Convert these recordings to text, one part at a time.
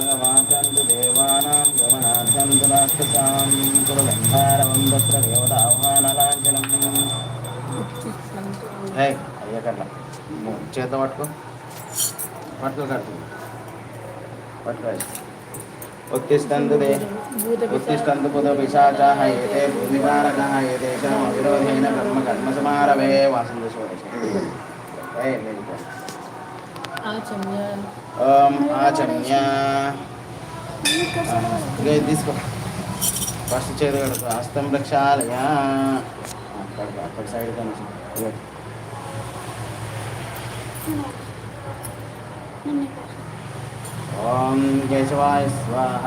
नागवाचन्तु देवानां गमनार्थन्तु राक्षसां कुरुगन्धारवं तत्र देवताह्वानलाञ्छनम् ఏ అయ్యకట్ల చేత పట్టుకో పట్టుకో కట్టు పట్టుకో उत्तिष्ठन्तु ते उत्तिष्ठन्तु पुत पिशाचाः एते भूमिकारकाः एतेषाम् अविरोधेन कर्म कर्मसमारभे वासन्तु स्वदेशे ए मेडिको ఆచమ్య ఓం ఆచమ్య. ఇక ఇది తీసుకో. ఫస్ట్ చేతి కడుపు హస్తం ప్రక్షాళయ అక్కడ అక్కడ సైడ్ కనుక ఓం కేశవాయ స్వాహ.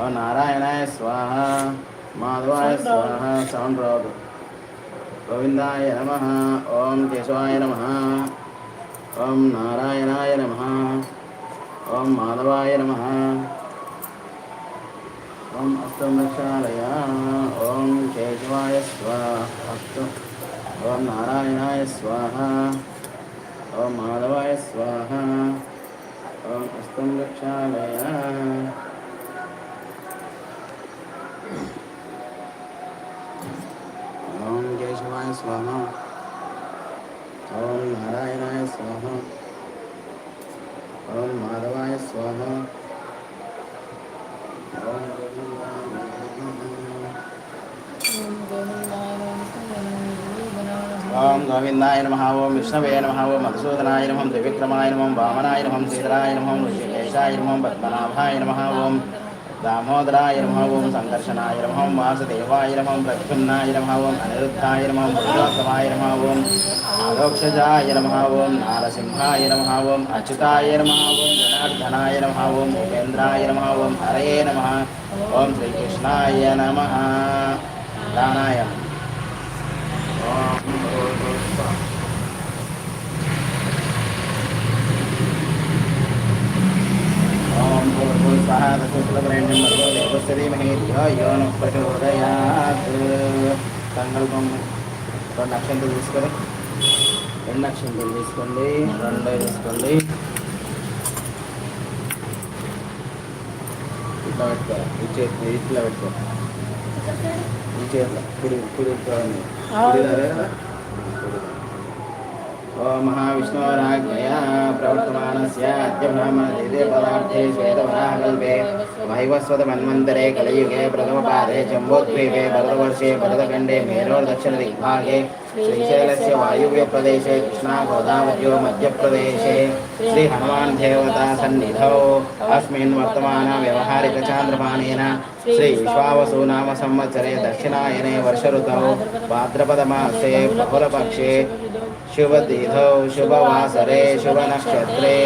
ఓం నారాయణాయ స్వాహ. మాధవాయ స్వాహ. సౌండ్ రాదు. గోవిందాయ నమ. ఓం కేశవాయ నమ. ఓం నారాయణాయ నమ. ఓం మాధవాయ నమ. ఓం అస్తం ఓం కేశవాయ స్వాహ. అస్తు ఓం నారాయణాయ స్వాహ. ఓం మాధవాయ స్వాహ ఓం అస్తం రక్షాలయ ఓం కేశవాయ స్వాహ ఓం నారాయణాయ స్వాహ ఓం మాధవాయ స్వాహ ఓం ఓం గోవిందాయ నమ ఓం విష్ణవే నమ ఓం మధుసూదనాయ నమం త్రివిక్రమాయ నమం వామనాయ నమం శ్రీధరాయ నమం ఋషికేశాయ నమం పద్మనాభాయ నమ ఓం దామోదరాయ నమ ఓం సంకర్షణాయ నమ ఓం వాసుదేవాయ నమం ప్రద్యుమ్నాయ నమ ఓం అనిరుద్ధాయ నమం పురుషోత్తమాయ నమ ఓం ఆలోక్షజాయ నమ ఓం నారసింహాయ నమ ఓం అచ్యుతాయ నమ ఓం జనార్దనాయ నమ ఓం ఉపేంద్రాయ నమ ఓం హరే నమ ఓం శ్రీకృష్ణాయ నమ ప్రాణాయామం సంకల్పం రెండు అక్షంతలు తీసుకొని రెండు అక్షంతలు తీసుకోండి రెండు తీసుకోండి ఇట్లా పెట్టుకో ఇట్లా పెట్టుకో ఓం మహావిష్ణోరాజ్ఞయా ప్రవర్తమానస్య అద్య బ్రాహ్మణే పదార్థే శ్వేతవరాహకల్పే. వైవస్వతమన్వంతరే కలియుగే ప్రథమపాదే జంబోద్వీపే భరతవర్షే శ్రీశైలస్య వాయువ్య ప్రదేశే కృష్ణా గోదావరియో మధ్యప్రదేశే శ్రీ హనుమాన్ దేవతా సన్నిధౌ అస్మిన్ వర్తమాన వ్యవహారిక చాంద్రమానేన శ్రీ విశ్వావసు నామ సంవత్సరే దక్షిణాయనే వర్ష ఋతౌ భాద్రపదమాసే బహుళపక్షే శుభతిథౌ శుభవాసరే శుభనక్షత్రే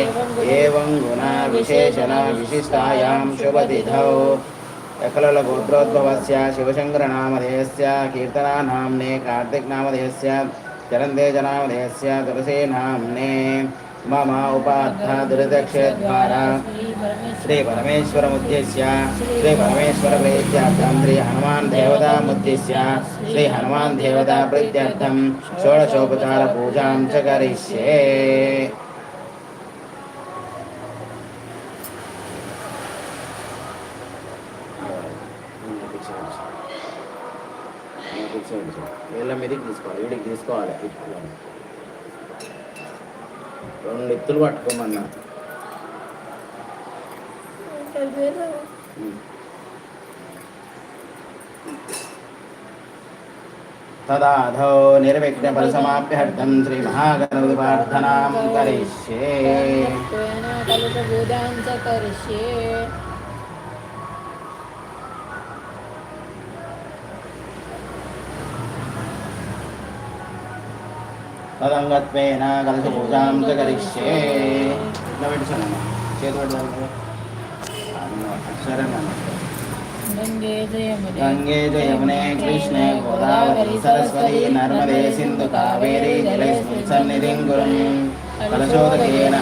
ఏం గుణ విశేషణ విశిష్టాయాం శుభతిథౌ यकललगोत्रोद्भवस्य शिवशङ्करनामधेयस्य कीर्तनानाम्ने कार्तिकनामधेयस्य चरन्देजनामधेयस्य तुलसीनाम्ने मम उपाद्धा दुरितक्षेद्वारा श्रीपरमेश्वरमुद्दिश्य श्रीपरमेश्वरप्रीत्यर्थं श्रीहनुमान्देवतामुद्दिश्य श्रीहनुमान्देवताप्रीत्यर्थं षोडशोपचारपूजां च करिष्ये కొంచెం ఇటు వేళ్ళ మీదకి తీసుకోవాలి వీడికి తీసుకోవాలి. ఇట్లా రెండు ఎత్తులు పట్టుకోమన్నా. తదాధో నిర్విఘ్న శ్రీ మహాగణపతి ప్రార్థనాం కరిష్యే. తదంగత్వేన కలిసి పూజాం చ గంగే జయమునే. కృష్ణే గోదావరి సరస్వతి నర్మదే సింధు కావేరీ జలస్ఫుత్సన్నిధిం గురుం కలశోదకేన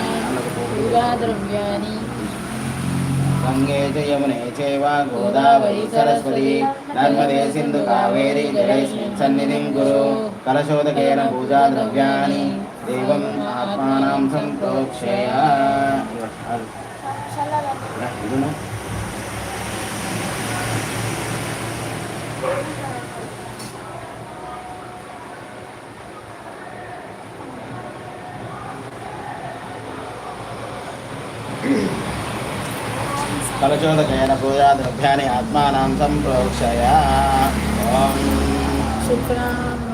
గంగే జయమునే. చేవ గోదావరి సరస్వతి నర్మదే సింధు కావేరీ సన్నిధిం గురు కలశోదకేన పూజా ద్రవ్యాన్ని దేవం ఆత్మానం సంతోక్షయ కలచోదకైన పూజా ద్రవ్యాన్ని ఆత్మానాం ప్రోక్షయా ఓం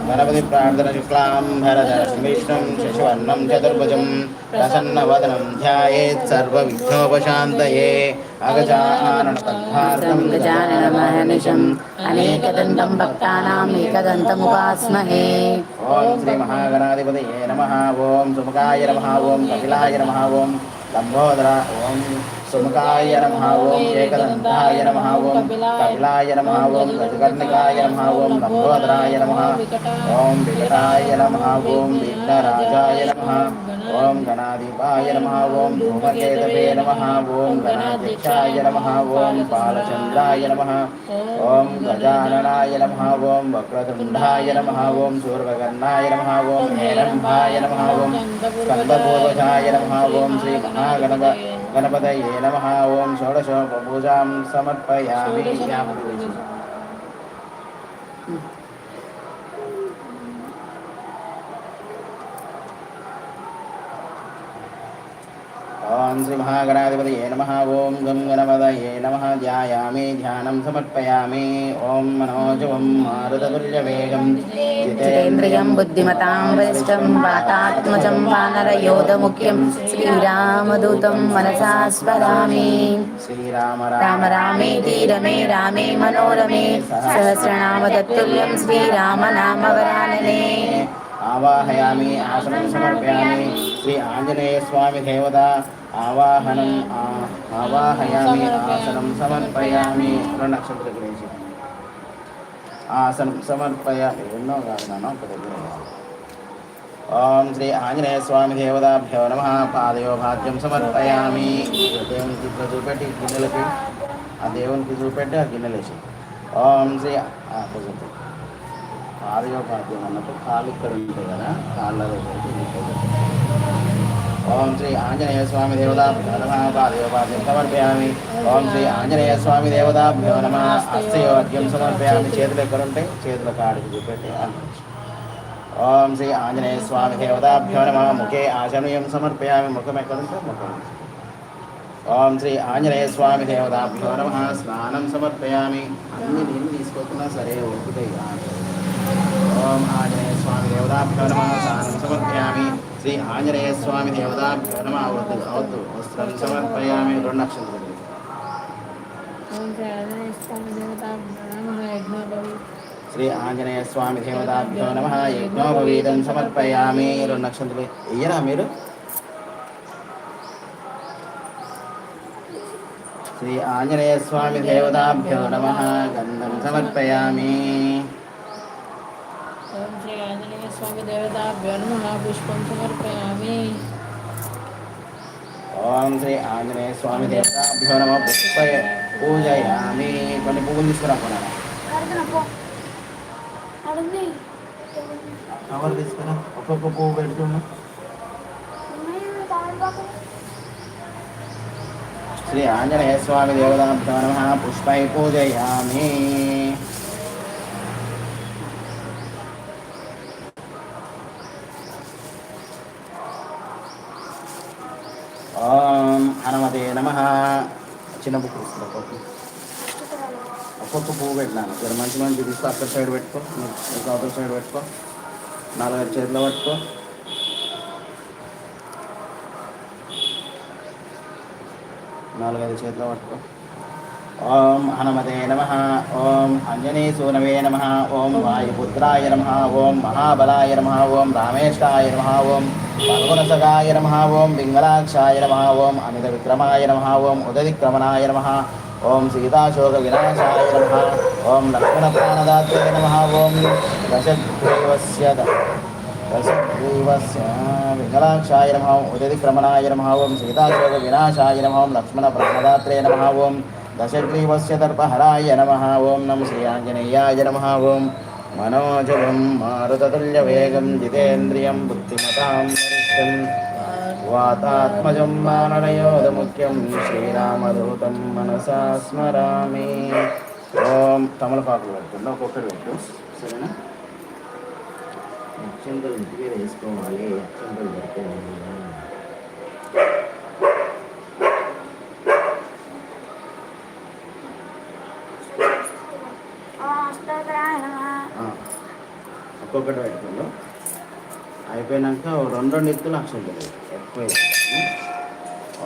గణపతి ప్రార్థన శుక్లాం భరధరం విష్ణుం శశివర్ణం చతుర్భుజం ప్రసన్నవదనం ధ్యాయేత్ సర్వవిఘ్నోపశాంతయే అగజాననపద్మార్గం గజాననమహర్నిశం అనేకదంతం భక్తానాం ఏకదంతముపాస్మహే ఓం శ్రీ మహాగణాధిపతయే నమ ఓం సుముఖాయ నమ ఓం కపిలాయ నమ ఓం లంబోదర ఓం సుముఖాయ నమ ఓం ఏకదంతాయ నమ ఓం కపిలాయ నమ ఓం గజకర్ణికాయ నమ ఓం లంబోదరాయ నమ ఓం వికటాయ నమ ఓం విఘ్నరాజాయ నమ ఓం గణాధిపాయ నమ ఓం ధూమకేతవే నమ ఓం గణాధ్యక్షాయ నమ ఓం బాలచంద్రాయ నమ ఓం గజాననాయ నమ ఓం వక్రతుండాయ నమ ఓం శూర్వకర్ణాయ నమ ఓం హేరంభాయ నమ ఓం స్కందపూర్వజాయ నమ ఓం శ్రీ మహాగణప గణపతయే నమ ఓం షోడశోపూజాం సమర్పయామి ఓం శ్రీ మహాగణాధిపతయే నమ. ఓం గం గణపతయే నమ. ధ్యాయామి ధ్యానం సమర్పయామి. ఓం మనోజవం మారుతతుల్యవేగం. జితేంద్రియం బుద్ధిమతాం వరిష్టం వాతాత్మజం వానరయోధముఖ్యం. శ్రీరామదూతం మనసా స్మరామి. శ్రీరామ రామ రామేతి రమే రామే మనోరమే. సహస్రనామ తత్తుల్యం శ్రీరామ నామ వరాననే ఆవాహయామి ఆసనం సమర్పయామి. శ్రీ ఆంజనేయ స్వామి దేవత ఆవాహనం ఆవాహయామి ఆసనం సమర్పయామి. రెండు నక్షత్ర గురించి ఆసనం సమర్పయామి. ఎన్నో కాదు ఒక దగ్గర ఓం శ్రీ ఆంజనేయ స్వామి దేవతాభ్యో నమ. పాదయో భాగ్యం సమర్పయామి దేవునికి ఇట్లా చూపెట్టి గిన్నెలకి ఆ దేవునికి చూపెట్టి ఆ గిన్నెలేసి. ఓం శ్రీ కాలుగా కూర్చోండి. భాగ్యం అన్నప్పుడు కాలు ఇక్కడ ఉంటుంది కదా కాళ్ళలో ఓం శ్రీ ఆంజనేయ స్వామి దేవతాభ్యో నమ. పాదయో సమర్పయామి. ఓం శ్రీ ఆంజనేయ స్వామి దేవతాభ్యో నమ. హస్తయోగ్యం సమర్పయామి. చేతులు ఎక్కడ చేతుల కాడికి చూపెట్టి ఓం శ్రీ ఆంజనేయ స్వామి దేవతాభ్యో నమ. ముఖే ఆశనీయం సమర్పయామి. ముఖం ఎక్కడుంటే ముఖం. ఓం శ్రీ ఆంజనేయ స్వామి దేవతాభ్యో నమ. స్నానం సమర్పయామి. అన్ని నేను తీసుకోకున్నా సరే ఒప్పుతాయి. ఓం ఆంజనేయ స్వామి దేవతాభ్యో నమ. స్నానం సమర్పయామి. శ్రీ ఆంజనేయ స్వామి దేవతాభ్యో నమ. అవద్దు అవద్దు వస్త్రం సమర్పయామి. రెండు నక్షత్రాలు ఓం శ్రీ ఆంజనేయ స్వామి దేవతాభ్యో నమః. యజ్ఞోపవి. శ్రీ ఆంజనేయ స్వామి దేవతాభ్యో నమ. యజ్ఞోపవీతం సమర్పయామి. రెండు నక్షత్రాలు ఇయ్యరా మీరు? శ్రీ ఆంజనేయ స్వామి దేవతాభ్యో నమ. గంధం సమర్పయామి ఓం శ్రీ ఆంజనేయ స్వామి దేవతాభ్యో నమః పుష్పం సమర్పయామి ఓం శ్రీ ఆంజనేయ స్వామి దేవతాభ్యో నమ పుష్ప పూజయామి కొన్ని పువ్వులు తీసుకురా కూడా కవర్ తీసుకురా ఒక్కొక్క పువ్వు పెడుతున్నా శ్రీ ఆంజనేయ స్వామి దేవతాభ్యో నమ పుష్పై పూజయామి ఓం హనుమతే నమ చిన్న బుక్ తీసుకురా ఒక్కొక్క ఒక్కొక్క పువ్వు పెట్టినాను ఇక్కడ మంచి మంచి తీసుకో అక్కడ సైడ్ పెట్టుకో నీకు అవతల సైడ్ పెట్టుకో నాలుగైదు చేతిలో పట్టుకో. నాలుగైదు చేతిలో పట్టుకో. ఓం హనుమతే నమ ఓం అంజనీ సూనవే నమ ఓం వాయుపుత్రాయ నమ ఓం మహాబలాయ నమ ఓం రామేష్టాయ నమ ఓం పల్గుణసగాయ నమ ఓం పింగళాక్షాయ నమ ఓం అమిత విక్రమాయ నమ ఓం ఉదవిక్రమణాయ నమ ఓం సీతాశోక వినాశాయ నమ ఓం లక్ష్మణ ప్రాణదాత్రే నమ ఓం దశగ్రీవస్య దశగ్రీవస్య వికలాక్షాయ నమ ఓం ఉదవిక్రమణాయ నమ ఓం సీతాశోక వినాశాయ నమ ఓం లక్ష్మణ ప్రాణదాత్రే నమ ఓం దశగ్రీవస్య దర్పహరాయ నమ. ఓం నమ శ్రీ ఆంజనేయాయ నమ. ఓం మనోజవం మారుతతుల్యవేగం జితేంద్రియం బుద్ధిమతాం వరిష్టం వాతాత్మజం మానరయోధముఖ్యం శ్రీరామదూతం మనసా స్మరామి. ఓం తమలపాకులు పెడుతున్నా ఒక్కొక్కటి పెట్టు. సరేనా? అక్షంతలు ఇంటికి వేసుకోవాలి. అక్షంతలు పెట్టుకోవాలి ఒక్కొక్కటి పెట్టుకున్నాం అయిపోయినాక రెండు రెండు ఎత్తులు అక్షంతలు ఎక్కువ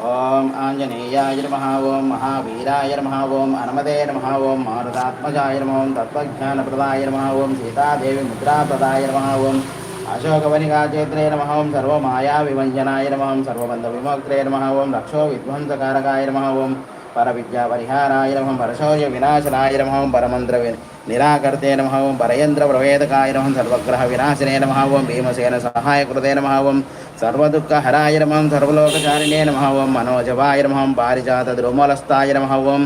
ఓం ఆంజనేయాయ నమ ఓం మహావీరాయ నమ ఓం హనుమతే నమ ఓం మారుతాత్మజాయ నమ ఓం తత్వజ్ఞానప్రదాయ నమ ఓం సీతాదేవి ముద్రాప్రదాయ నమ ఓం అశోకవనికాచేత్రే నమ ఓం సర్వమాయా వివంజనాయ నమ ఓం సర్వబంధ విమోక్త్రే నమ ఓం రక్షో విధ్వంసకారకాయ నమ ఓం పరవిద్యా పరిహారాయ నమ పరశౌర్య వినాశనాయ నమ ఓం పరమంత్ర నిరాకర్తే నమ ఓం పరయంత్ర ప్రవేదకాయ నమం సర్వగ్రహ వినాశనే నమ ఓం భీమసేన సహాయకృతే నమ ఓం సర్వదుఃఖహరాయ నమ ఓం సర్వలోకచారిణే నమ ఓం మనోజవాయ నమ పారిజాత ద్రుమలస్థాయ నమ ఓం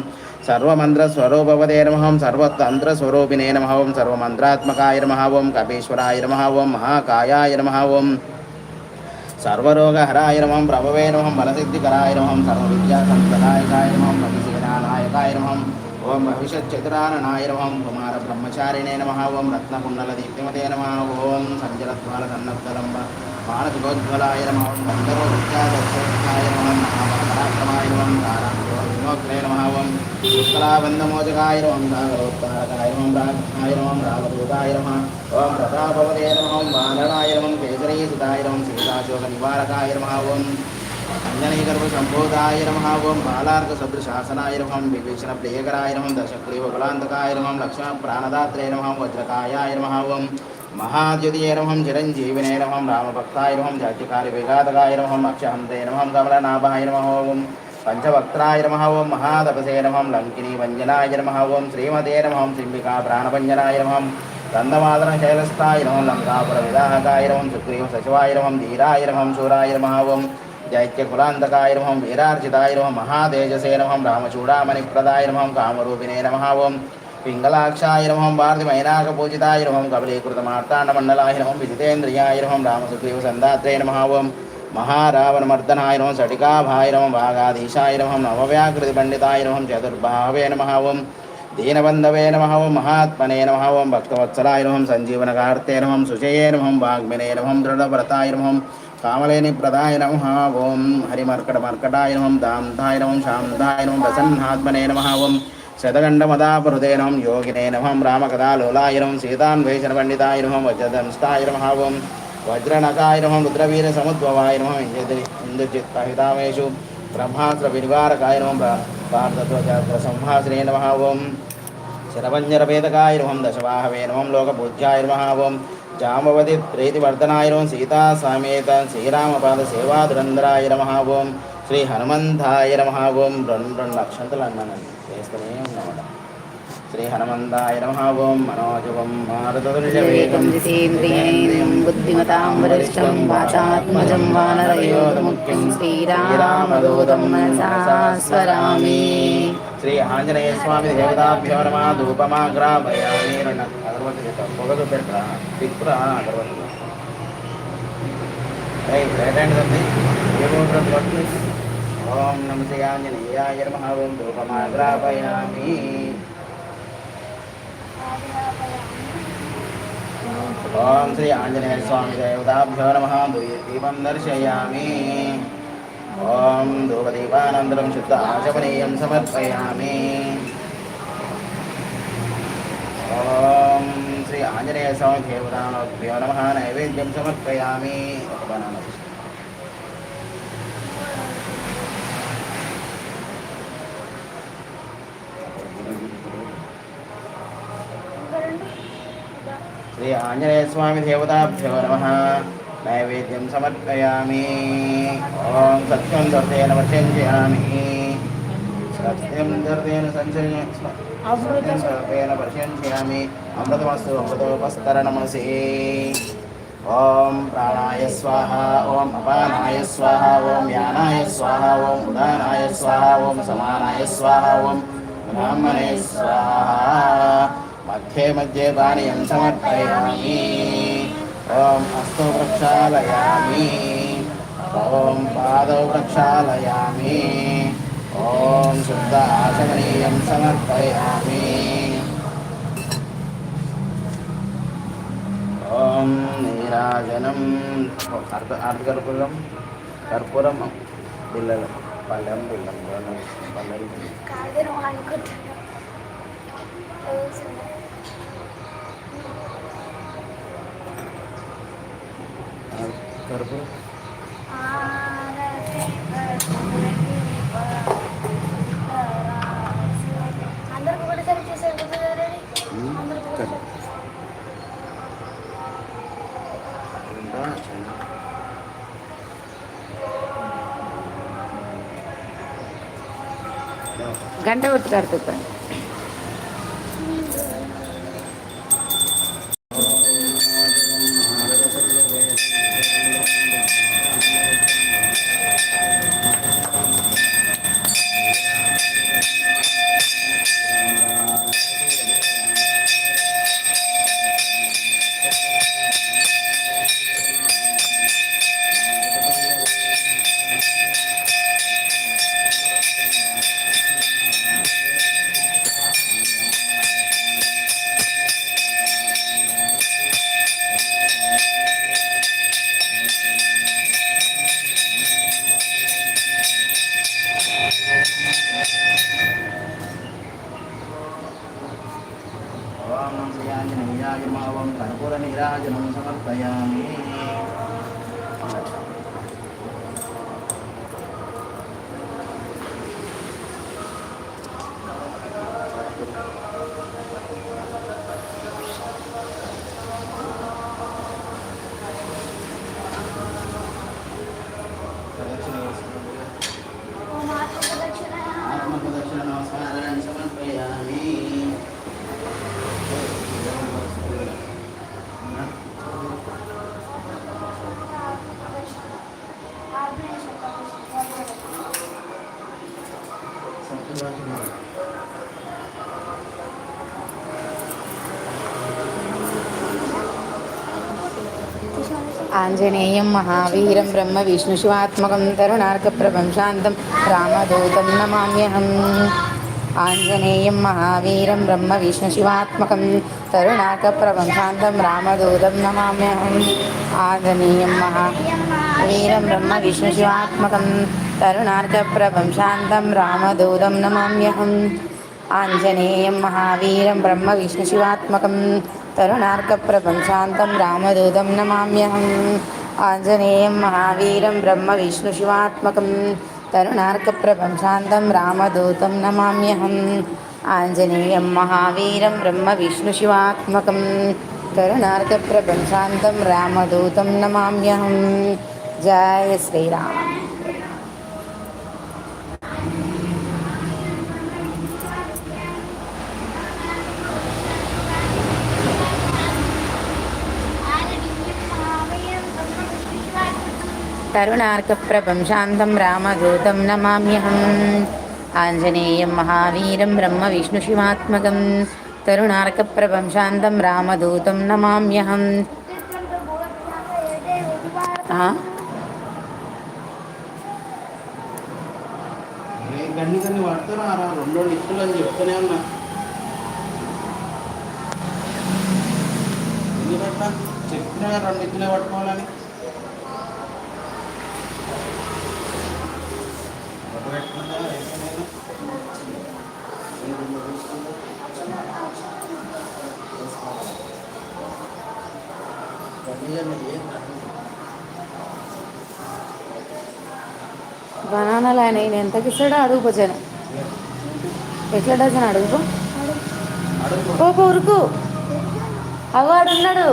సర్వమంత్రస్వరూపవదే నమహం సర్వతంత్రస్వరూపిణే నమ సర్వమంత్రాత్మకాయ నమ కపీశ్వరాయ నమ మహాకాయాయ నమ సర్వరోగహరాయ నమం ప్రభవే నమం బలసిద్ధికరాయ నమం సర్వవిద్యాసంప్రదాయకాయ నమం భవిసేనానాయకాయ నమం ఓం భవిష్యచ్చతురాననాయ నమం కుమార బ్రహ్మచారిణే నమ ఓం రత్నకుండల దీప్తిమతే నమ ఓం సంజలద్వాల సన్నద్ధలంబ మానసికోజ్వలాయ నమ ఓం గంధర్వ విద్యాదర్శకాయ నమం మహాపరాక్రమాయ నమం తారాంగో నమ ఓం పుష్కలాబంధమోజకాయ నమం సాగరోత్తారకాయ నమం రాజ్ఞాయ నమం రామదూతాయ నమ ఓం ప్రతాపవదే నమ ఓం బాలనాయ నమం కేసరీసుతాయ నమం సీతాశోక నివారకాయ నమ ఓం అంజనీగర్భ సంబోధాయ నమ ఓం బాలార్క సదృశాసనాయ నమం విభీషణ ప్రియకరాయ నమం దశగ్రీవ బలాంతకాయ నమం లక్ష్మణ ప్రాణదాత్రే నమం వజ్రకాయాయ నమ ఓం మహాద్యుతియే నమం చిరంజీవినే నమం రామభక్తాయ నమం జాత్యకారి విఘాతకాయ నమం అక్షహంతే నమం కమలనాభాయ నమ ఓం పంచవక్త్రాయ నమ ఓం మహాదపసే నమం లంకినీ వంజనాయ నమ ఓం శ్రీమతే నమం సింబికా ప్రాణభంజనాయ నమం దందమాదన శైలస్థాయ నమం లంకాపుర విదాహకాయ నమం సుగ్రీవ సచివాయ నమం ధీరాయ నమం శూరాయ నమ ఓం దైత్యకులాంతకాయ నమం వీరార్చితాయ నమం మహాతేజసే నమం రామచూడామణి ప్రదాయ నమం కామరూపిణే నమ ఓం పింగళాక్షాయ నమం భారతిమైనాక పూజితాయ నమం కబలీకృత మార్తాండ మండలాయ కామలేని ప్రదాయ నమ ఓం హరిమర్కట మర్కటాయ నమం దాంతాయ నమం శాంతాయ నమం ప్రసన్నాత్మనే నమ ఓం శతగండమదాపృతే నమం యోగినే నమం రామకథాలోలాయ నమం సీతాన్వేషణ పండితాయ నమం వజ్రదంస్తాయ నమ ఓం వజ్రనకాయ నమం రుద్రవీర సముద్భవాయ నమం ఇంద్రజిత్ పహితామేషు బ్రహ్మాస్త్ర వినివారకాయ నమం భారతధ్వజాగ్ర సంహాసనే నమ ఓం శరభంజరభేదకాయ నమం దశవాహవే నమం లోకపూజ్యాయ నమ ఓం జామవతి ప్రీతివర్ధనాయ నమం సీతా సమేత శ్రీరామపాద సేవాదురంధరాయ నమ ఓం శ్రీ హనుమంతాయ నమ ఓం. రెండు రెండు అక్షంతలు అన్నానండి వేస్తూనే ఉన్నామట శ్రీ హనుమంతాయ నమ ఓం. మనోజవం మారుతతుల్యవేగం జితేంద్రియేంద్రియం బుద్ధిమతాం వరిష్టం వాచాత్మజం వానరయోధముఖ్యం శ్రీరామదూతం శ్రీ ఆంజనేయ స్వామి దేవతాభ్యో నమ. రెండు అగరబత్తి పెట్టాం పొగలు పెట్టా తిక్కుర అగరబత్తి రైట్ హ్యాండ్ ఉంది ఏమవుతుంది పట్టు? ఓం నమ శ్రీ నమ ఓం ధూపమాగ్రాపయామి ఓం శ్రీ ఆంజనేయ స్వామి దేవతాభ్యో నమ. దీపం దర్శయామి. ఓం ధూపదీపానంతరం శుద్ధ ఆశమనీయం సమర్పయామి. ఓం ఆంజనేయ స్వామి దేవతాభ్యో నమ నైవేద్యం సమర్పయామి ఒక బనానా తీసుకో. శ్రీ ఆంజనేయ స్వామి దేవతాభ్యో నమ నైవేద్యం సమర్పయామి ఓం సత్యం దర్దేన వర్షంజయామి సత్యం దర్దేన సంచయ सर्वेण पश्यन्यामि अमृतमस्तु अमृतोपस्तर नमसि ॐ प्राणाय स्वाहा ॐ अपानाय स्वाहा ॐ यानाय स्वाहा ॐ उदानाय स्वाहा ॐ समानाय स्वाहा ॐ ब्राह्मणे स्वाहा मध्ये मध्ये पानीयं समर्पयामि ॐ हस्तो प्रक्षालयामि ॐ पादौ प्रक्षालयामि ఓం శుద్ధ ఆచమనీయం సమర్పయామి. ఓం నీరాజనం. అర్ధ అర్ధకర్పూరం కర్పూరం పిల్లలు పళ్ళెం పిల్లం పళ్ళెం. కర్పూరం. கண்டை ஊத்துக்காரத்துக்கு ఆంజనేయం మహావీరం బ్రహ్మ విష్ణు శివాత్మకం తరుణార్కప్రభం శాంతం రామదూతం నమామ్యహం ఆంజనేయం మహావీరం బ్రహ్మ విష్ణు శివాత్మకం తరుణార్కప్రభం శాంతం రామదూతం నమామ్యహం ఆంజనేయం మహావీరం బ్రహ్మ విష్ణు శివాత్మకం తరుణార్కప్రభం శాంతం రామదూతం నమామ్యహం ఆంజనేయం మహావీరం బ్రహ్మ విష్ణు శివాత్మకం తరుణార్కప్రభం శాంతం రామదూతం నమామ్యహం ఆంజనేయం మహావీరం బ్రహ్మ విష్ణు శివాత్మకం కరుణార్కప్రభం శాంతం రామదూతం నమామ్యహం జయ శ్రీరామ్ తరుణార్కప్రభం శాంతం రామదూతం నమామ్యహం ఆంజనేయం మహావీరం బ్రహ్మ విష్ణు శివాత్మకం। తరుణార్కప్రభం శాంతం రామదూతం నమామ్యహం ఆ? గన్ని గన్ని పడుతున్నారా రెండు రెండు ఇస్తులు అని చెప్తూనే ఉన్నా. ఎందుకంటే చెప్పినా కదా రెండు ఇత్తులే పట్టుకోవాలని ఒక పెట్టుకుందా, వేసుకునేదా? గన్ని గన్ని ఏం కాదు. బనానాలు ఆయన ఈయన ఎంతకి ఇస్తాడో అడుగు జనం. ఎట్లా డజన్ అడుగు అడుగు ఉరుకు. అవాడు ఉన్నాడు.